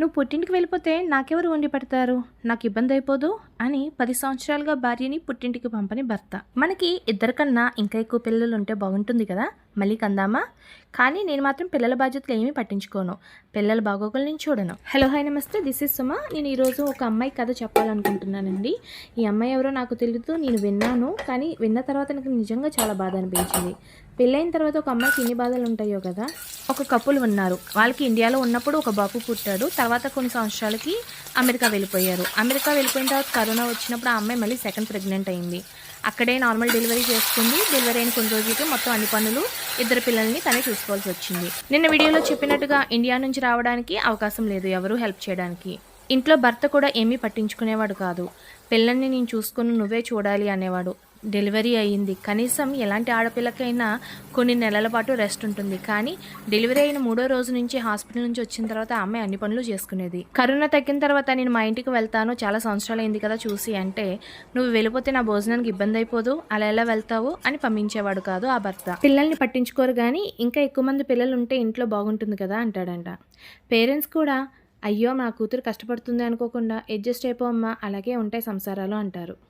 నువ్వు పుట్టింటికి వెళ్ళిపోతే నాకెవరు వండి పెడతారు? నాకు ఇబ్బంది అయిపోదు అని పది సంవత్సరాలుగా భార్యని పుట్టింటికి పంపని భర్త. మనకి ఇద్దరికన్నా ఇంకా ఎక్కువ పిల్లలు ఉంటే బాగుంటుంది కదా? మళ్ళీ కందామా? కానీ నేను మాత్రం పిల్లల బాధ్యతలు ఏమీ పట్టించుకోను. పిల్లల బాగోగులు నేను చూడను. హలో హాయ్ నమస్తే. This is Suma. నేను ఈరోజు ఒక అమ్మాయి కథ చెప్పాలనుకుంటున్నానండి. ఈ అమ్మాయి ఎవరో నాకు తెలియదు నేను విన్నాను కానీ విన్న తర్వాత నాకు నిజంగా చాలా బాధ అనిపించింది. పెళ్ళైన తర్వాత ఒక అమ్మాయికి ఎన్ని బాధలు ఉంటాయో కదా? ఒక కపుల్ ఉన్నారు. వాళ్ళకి ఇండియాలో ఉన్నప్పుడు ఒక బాబు పుట్టాడు. తర్వాత కొన్ని సంవత్సరాలకి అమెరికా వెళ్ళిపోయారు. అమెరికా వెళ్ళిపోయిన తర్వాత కరోనా వచ్చినప్పుడు ఆ అమ్మాయి మళ్ళీ సెకండ్ ప్రెగ్నెంట్ అయింది. అక్కడే నార్మల్ డెలివరీ చేసుకుంది. డెలివరీ అయిన కొన్ని రోజులకి మొత్తం అన్ని పనులు ఇద్దరు పిల్లల్ని తనే చూసుకోవాల్సి వచ్చింది. నిన్న వీడియోలో చెప్పినట్టుగా ఇండియా నుంచి రావడానికి అవకాశం లేదు ఎవరు హెల్ప్ చేయడానికి. ఇంట్లో భర్త కూడా ఏమీ పట్టించుకునేవాడు కాదు. పిల్లల్ని నేను చూసుకుని నువ్వే చూడాలి అనేవాడు. డెలివరీ అయ్యింది. కనీసం ఎలాంటి ఆడపిల్లకైనా కొన్ని నెలల పాటు రెస్ట్ ఉంటుంది. కానీ డెలివరీ అయిన మూడో రోజు నుంచి హాస్పిటల్ నుంచి వచ్చిన తర్వాత ఆమె అమ్మాయి అన్ని పనులు చేసుకునేది. కరోనా తగ్గిన తర్వాత నేను మా ఇంటికి వెళ్తాను. చాలా సంవత్సరాలు అయింది కదా చూసి అంటే నువ్వు వెళ్ళిపోతే నా భోజనానికి ఇబ్బంది అయిపోదు. అలా ఎలా వెళ్తావు? అని పంపించేవాడు కాదు ఆ భర్త. పిల్లల్ని పట్టించుకోరు కానీ ఇంకా ఎక్కువ మంది పిల్లలు ఉంటే ఇంట్లో బాగుంటుంది కదా అంటాడంట. పేరెంట్స్ కూడా అయ్యో మా కూతురు కష్టపడుతుంది అనుకోకుండా అడ్జస్ట్ అయిపోమ్మా అలాగే ఉంటాయి సంసారాలు అంటారు.